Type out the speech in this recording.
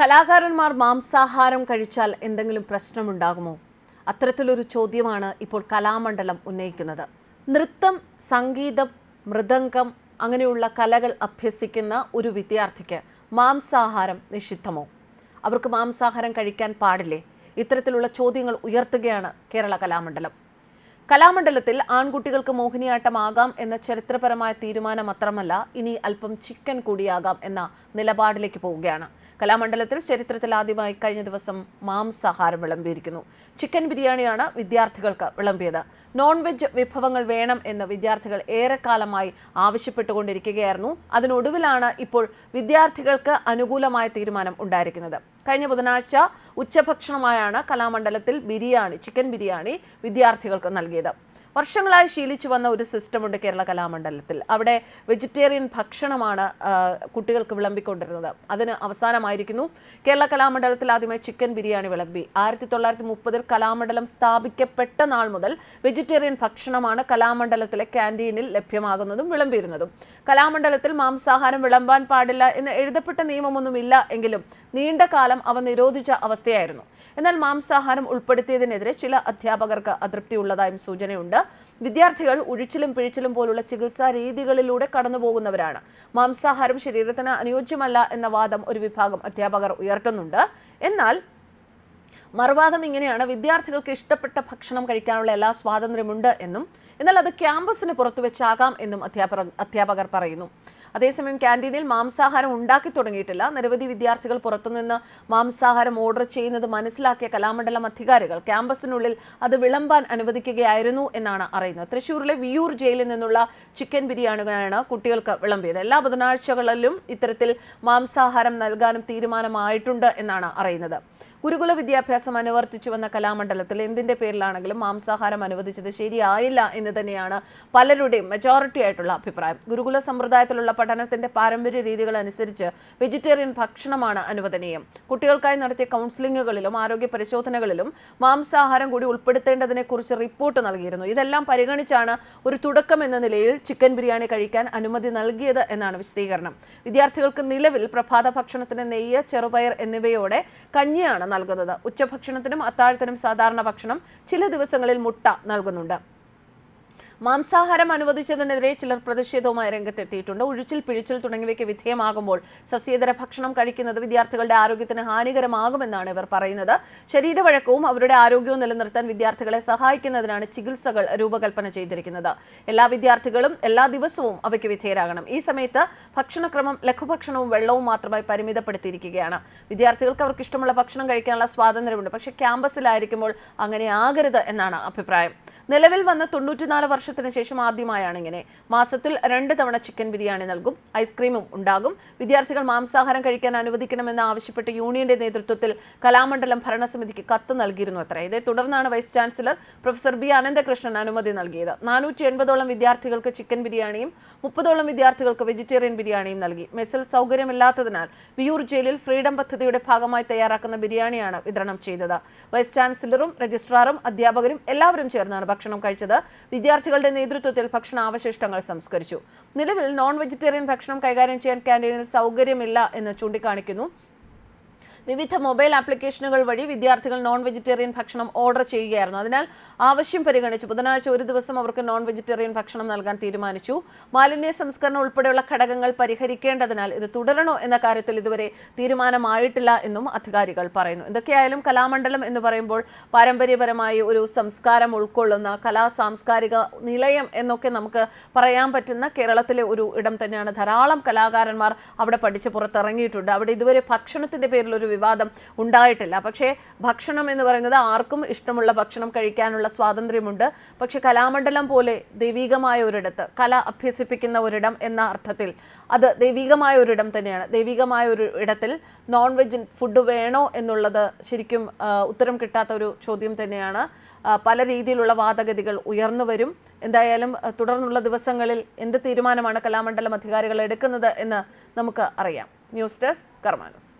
കലാകാരന്മാർ മാംസാഹാരം കഴിച്ചാൽ എന്തെങ്കിലും പ്രശ്നമുണ്ടാകുമോ? അത്തരത്തിലൊരു ചോദ്യമാണ് ഇപ്പോൾ കലാമണ്ഡലം ഉന്നയിക്കുന്നത്. നൃത്തം സംഗീതം മൃദംഗം അങ്ങനെയുള്ള കലകൾ അഭ്യസിക്കുന്ന ഒരു വിദ്യാർത്ഥിക്ക് മാംസാഹാരം നിഷിദ്ധമോ? അവർക്ക് മാംസാഹാരം കഴിക്കാൻ പാടില്ലേ? ഇത്തരത്തിലുള്ള ചോദ്യങ്ങൾ ഉയർത്തുകയാണ് കേരള കലാമണ്ഡലം. കലാമണ്ഡലത്തിൽ ആൺകുട്ടികൾക്ക് മോഹിനിയാട്ടമാകാം എന്ന ചരിത്രപരമായ തീരുമാനം മാത്രമല്ല ഇനി അല്പം ചിക്കൻ കൂടിയാകാം എന്ന നിലപാടിലേക്ക് പോവുകയാണ്. കലാമണ്ഡലത്തിൽ ചരിത്രത്തിൽ ആദ്യമായി കഴിഞ്ഞ ദിവസം മാംസാഹാരം വിളമ്പിയിരിക്കുന്നു. ചിക്കൻ ബിരിയാണിയാണ് വിദ്യാർത്ഥികൾക്ക് വിളമ്പിയത്. നോൺ വെജ് വിഭവങ്ങൾ വേണം എന്ന് വിദ്യാർത്ഥികൾ ഏറെക്കാലമായി ആവശ്യപ്പെട്ടുകൊണ്ടിരിക്കുകയായിരുന്നു. അതിനൊടുവിലാണ് ഇപ്പോൾ വിദ്യാർത്ഥികൾക്ക് അനുകൂലമായ തീരുമാനം ഉണ്ടായിരിക്കുന്നത്. കഴിഞ്ഞ ബുധനാഴ്ച ഉച്ചഭക്ഷണമായാണ് കലാമണ്ഡലത്തിൽ ബിരിയാണി ചിക്കൻ ബിരിയാണി വിദ്യാർത്ഥികൾക്ക് നൽകിയത്. വർഷങ്ങളായി ശീലിച്ചു വന്ന ഒരു സിസ്റ്റമുണ്ട് കേരള കലാമണ്ഡലത്തിൽ. അവിടെ വെജിറ്റേറിയൻ ഭക്ഷണമാണ് കുട്ടികൾക്ക് വിളമ്പിക്കൊണ്ടിരുന്നത്. അതിന് അവസാനമായിരിക്കുന്നു. കേരള കലാമണ്ഡലത്തിൽ ആദ്യമായി ചിക്കൻ ബിരിയാണി വിളമ്പി. ആയിരത്തി തൊള്ളായിരത്തി മുപ്പതിൽ കലാമണ്ഡലം സ്ഥാപിക്കപ്പെട്ട നാൾ മുതൽ വെജിറ്റേറിയൻ ഭക്ഷണമാണ് കലാമണ്ഡലത്തിലെ ക്യാന്റീനിൽ ലഭ്യമാകുന്നതും വിളമ്പിയിരുന്നതും. കലാമണ്ഡലത്തിൽ മാംസാഹാരം വിളമ്പാൻ പാടില്ല എന്ന് എഴുതപ്പെട്ട നിയമമൊന്നുമില്ല എങ്കിലും നീണ്ട കാലം അവ നിരോധിച്ച അവസ്ഥയായിരുന്നു. എന്നാൽ മാംസാഹാരം ഉൾപ്പെടുത്തിയതിനെതിരെ ചില അധ്യാപകർക്ക് അതൃപ്തിയുള്ളതായും സൂചനയുണ്ട്. വിദ്യാർത്ഥികൾ ഉഴിച്ചിലും പിഴിച്ചിലും പോലുള്ള ചികിത്സാ രീതികളിലൂടെ കടന്നുപോകുന്നവരാണ്. മാംസാഹാരം ശരീരത്തിന് അനുയോജ്യമല്ല എന്ന വാദം ഒരു വിഭാഗം അധ്യാപകർ ഉയർത്തുന്നുണ്ട്. എന്നാൽ മറുവാദം ഇങ്ങനെയാണ് വിദ്യാർത്ഥികൾക്ക് ഇഷ്ടപ്പെട്ട ഭക്ഷണം കഴിക്കാനുള്ള എല്ലാ സ്വാതന്ത്ര്യമുണ്ട് എന്നും എന്നാൽ അത് ക്യാമ്പസിന് പുറത്തു വെച്ചാകാം എന്നും അധ്യാപകർ അധ്യാപകർ പറയുന്നു. അതേസമയം ക്യാന്റീനിൽ മാംസാഹാരം ഉണ്ടാക്കി തുടങ്ങിയിട്ടില്ല. നിരവധി വിദ്യാർത്ഥികൾ പുറത്തുനിന്ന് മാംസാഹാരം ഓർഡർ ചെയ്യുന്നത് മനസ്സിലാക്കിയ കലാമണ്ഡലം അധികാരികൾ ക്യാമ്പസിനുള്ളിൽ അത് വിളമ്പാൻ അനുവദിക്കുകയായിരുന്നു എന്നാണ് അറിയുന്നത്. തൃശൂരിലെ വിയൂർ ജയിലിൽ നിന്നുള്ള ചിക്കൻ ബിരിയാണികളാണ് കുട്ടികൾക്ക് വിളമ്പിയത്. എല്ലാ ബുധനാഴ്ചകളിലും ഇത്തരത്തിൽ മാംസാഹാരം നൽകാനും തീരുമാനമായിട്ടുണ്ട് എന്നാണ് അറിയുന്നത്. ഗുരുകുല വിദ്യാഭ്യാസം അനുവർത്തിച്ചു വന്ന കലാമണ്ഡലത്തിൽ എന്തിന്റെ പേരിലാണെങ്കിലും മാംസാഹാരം അനുവദിച്ചത് ശരിയായില്ല എന്ന് തന്നെയാണ് പലരുടെയും മെജോറിറ്റി ആയിട്ടുള്ള അഭിപ്രായം. ഗുരുകുല സമ്പ്രദായത്തിലുള്ള പഠനത്തിന്റെ പാരമ്പര്യ രീതികൾ അനുസരിച്ച് വെജിറ്റേറിയൻ ഭക്ഷണമാണ് അനുവദനീയം. കുട്ടികൾക്കായി നടത്തിയ കൗൺസിലിങ്ങുകളിലും ആരോഗ്യ പരിശോധനകളിലും മാംസാഹാരം കൂടി ഉൾപ്പെടുത്തേണ്ടതിനെ കുറിച്ച് റിപ്പോർട്ട് നൽകിയിരുന്നു. ഇതെല്ലാം പരിഗണിച്ചാണ് ഒരു തുടക്കം എന്ന നിലയിൽ ചിക്കൻ ബിരിയാണി കഴിക്കാൻ അനുമതി നൽകിയത് എന്നാണ് വിശദീകരണം. വിദ്യാർത്ഥികൾക്ക് നിലവിൽ പ്രഭാത ഭക്ഷണത്തിന് നെയ്യ് ചെറുപയർ എന്നിവയോടെ കഞ്ഞിയാണ് നൽകുന്നത്. ഉച്ചഭക്ഷണത്തിനും അത്താഴത്തിനും സാധാരണ ഭക്ഷണം ചില ദിവസങ്ങളിൽ മുട്ട നൽകുന്നുണ്ട്. മാംസാഹാരം അനുവദിച്ചതിനെതിരെ ചിലർ പ്രതിഷേധവുമായി രംഗത്തെത്തിയിട്ടുണ്ട്. ഒഴിച്ചിൽ പിഴിച്ചിൽ തുടങ്ങിയവയ്ക്ക് വിധേയമാകുമ്പോൾ സസ്യേതര ഭക്ഷണം കഴിക്കുന്നത് വിദ്യാർത്ഥികളുടെ ആരോഗ്യത്തിന് ഹാനികരമാകുമെന്നാണ് ഇവർ പറയുന്നത്. ശരീരവഴക്കവും അവരുടെ ആരോഗ്യവും നിലനിർത്താൻ വിദ്യാർത്ഥികളെ സഹായിക്കുന്നതിനാണ് ചികിത്സകൾ രൂപകൽപ്പന ചെയ്തിരിക്കുന്നത്. എല്ലാ വിദ്യാർത്ഥികളും എല്ലാ ദിവസവും അവയ്ക്ക് വിധേയരാകണം. ഈ സമയത്ത് ഭക്ഷണക്രമം ലഘുഭക്ഷണവും വെള്ളവും മാത്രമായി പരിമിതപ്പെടുത്തിയിരിക്കുകയാണ്. വിദ്യാർത്ഥികൾക്ക് അവർക്ക് ഇഷ്ടമുള്ള ഭക്ഷണം കഴിക്കാനുള്ള സ്വാതന്ത്ര്യമുണ്ട്. പക്ഷേ ക്യാമ്പസിലായിരിക്കുമ്പോൾ അങ്ങനെ ആകരുത് എന്നാണ് അഭിപ്രായം. നിലവിൽ വന്ന തൊണ്ണൂറ്റിനാല് വർഷത്തിന് ശേഷം ആദ്യമായാണ് ഇങ്ങനെ. മാസത്തിൽ രണ്ട് തവണ ചിക്കൻ ബിരിയാണി നൽകും. ഐസ്ക്രീമും ഉണ്ടാകും. വിദ്യാർത്ഥികൾ മാംസാഹാരം കഴിക്കാൻ അനുവദിക്കണമെന്ന് ആവശ്യപ്പെട്ട് യൂണിയന്റെ നേതൃത്വത്തിൽ കലാമണ്ഡലം ഭരണസമിതിക്ക് കത്ത് നൽകിയിരുന്നു അത്ര. ഇതേ തുടർന്നാണ് vice chancellor professor B Ananthakrishnan അനുമതി നൽകിയത്. നാനൂറ്റി എൺപതോളം വിദ്യാർത്ഥികൾക്ക് ചിക്കൻ ബിരിയാണിയും മുപ്പതോളം വിദ്യാർത്ഥികൾക്ക് വെജിറ്റേറിയൻ ബിരിയാണിയും നൽകി. മെസ്സിൽ സൗകര്യമില്ലാത്തതിനാൽ വിയൂർ ജയിലിൽ ഫ്രീഡം പദ്ധതിയുടെ ഭാഗമായി തയ്യാറാക്കുന്ന ബിരിയാണിയാണ് വിതരണം ചെയ്തത്. വൈസ് ചാൻസലറും രജിസ്ട്രാറും അധ്യാപകരും എല്ലാവരും ചേർന്നാണ് ഭക്ഷണം കഴിച്ചത്. വിദ്യാർത്ഥികളുടെ നേതൃത്വത്തിൽ ഭക്ഷണാവശിഷ്ടങ്ങൾ സംസ്കരിച്ചു. നിലവിൽ നോൺ വെജിറ്റേറിയൻ ഭക്ഷണം കൈകാര്യം ചെയ്യാൻ ക്യാന്റീനിൽ സൗകര്യമില്ല എന്ന് ചൂണ്ടിക്കാണിക്കുന്നു. വിവിധ മൊബൈൽ ആപ്ലിക്കേഷനുകൾ വഴി വിദ്യാർത്ഥികൾ നോൺ വെജിറ്റേറിയൻ ഭക്ഷണം ഓർഡർ ചെയ്യുകയായിരുന്നു. അതിനാൽ ആവശ്യം പരിഗണിച്ച് ബുധനാഴ്ച ഒരു ദിവസം അവർക്ക് നോൺ വെജിറ്റേറിയൻ ഭക്ഷണം നൽകാൻ തീരുമാനിച്ചു. മാലിന്യ സംസ്കരണം ഉൾപ്പെടെയുള്ള ഘടകങ്ങൾ പരിഹരിക്കേണ്ടതിനാൽ ഇത് തുടരണോ എന്ന കാര്യത്തിൽ ഇതുവരെ തീരുമാനമായിട്ടില്ല എന്നും അധികാരികൾ പറയുന്നു. എന്തൊക്കെയായാലും കലാമണ്ഡലം എന്ന് പറയുമ്പോൾ പാരമ്പര്യപരമായി ഒരു സംസ്കാരം ഉൾക്കൊള്ളുന്ന കലാ സാംസ്കാരിക നിലയം എന്നൊക്കെ നമുക്ക് പറയാൻ പറ്റുന്ന കേരളത്തിലെ ഒരു ഇടം തന്നെയാണ്. ധാരാളം കലാകാരന്മാർ അവിടെ പഠിച്ച് പുറത്തിറങ്ങിയിട്ടുണ്ട്. അവിടെ ഇതുവരെ ഭക്ഷണത്തിന്റെ പേരിൽ ഒരു വിവാദം ഉണ്ടായിട്ടില്ല. പക്ഷേ ഭക്ഷണം എന്ന് പറയുന്നത് ആർക്കും ഇഷ്ടമുള്ള ഭക്ഷണം കഴിക്കാനുള്ള സ്വാതന്ത്ര്യമുണ്ട്. പക്ഷെ കലാമണ്ഡലം പോലെ ദൈവികമായ ഒരിടത്ത് കല അഭ്യസിപ്പിക്കുന്ന ഒരിടം എന്ന അർത്ഥത്തിൽ അത് ദൈവികമായ ഒരിടം തന്നെയാണ്. ദൈവികമായ ഒരു ഇടത്തിൽ നോൺ വെജ് ഫുഡ് വേണോ എന്നുള്ളത് ശരിക്കും ഉത്തരം കിട്ടാത്ത ഒരു ചോദ്യം തന്നെയാണ്. പല രീതിയിലുള്ള വാദഗതികൾ ഉയർന്നു വരും. എന്തായാലും തുടർന്നുള്ള ദിവസങ്ങളിൽ എന്ത് തീരുമാനമാണ് കലാമണ്ഡലം അധികാരികൾ എടുക്കുന്നത് എന്ന് നമുക്ക് അറിയാം. News desk കർമാനൂസ്.